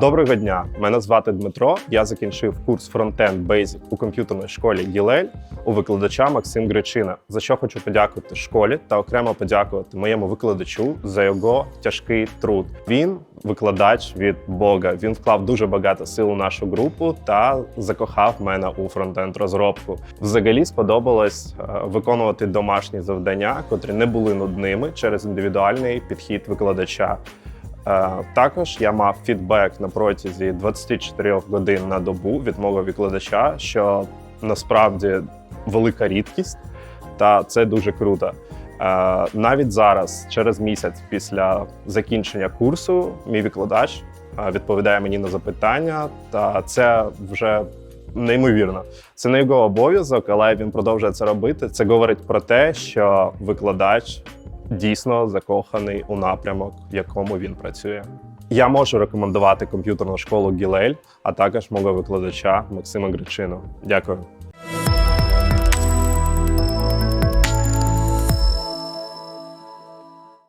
Доброго дня! Мене звати Дмитро. Я закінчив курс Frontend Basic у комп'ютерній школі Гілель у викладача Максим Гречина. За що хочу подякувати школі та окремо подякувати моєму викладачу за його тяжкий труд. Він викладач від Бога. Він вклав дуже багато сил у нашу групу та закохав мене у фронтенд розробку. Взагалі сподобалось е, виконувати домашні завдання, котрі не були нудними через індивідуальний підхід викладача. Е, Також я мав фідбек на протязі 24 годин на добу від мого викладача, що насправді велика рідкість, та це дуже круто. Е, Навіть зараз, через місяць після закінчення курсу, мій викладач е, відповідає мені на запитання, та це вже неймовірно. Це не його обов'язок, але він продовжує це робити. Це говорить про те, що викладач дійсно закоханий у напрямок, в якому він працює. Я можу рекомендувати комп'ютерну школу Гілель, а також мого викладача Максима Гречину. Дякую.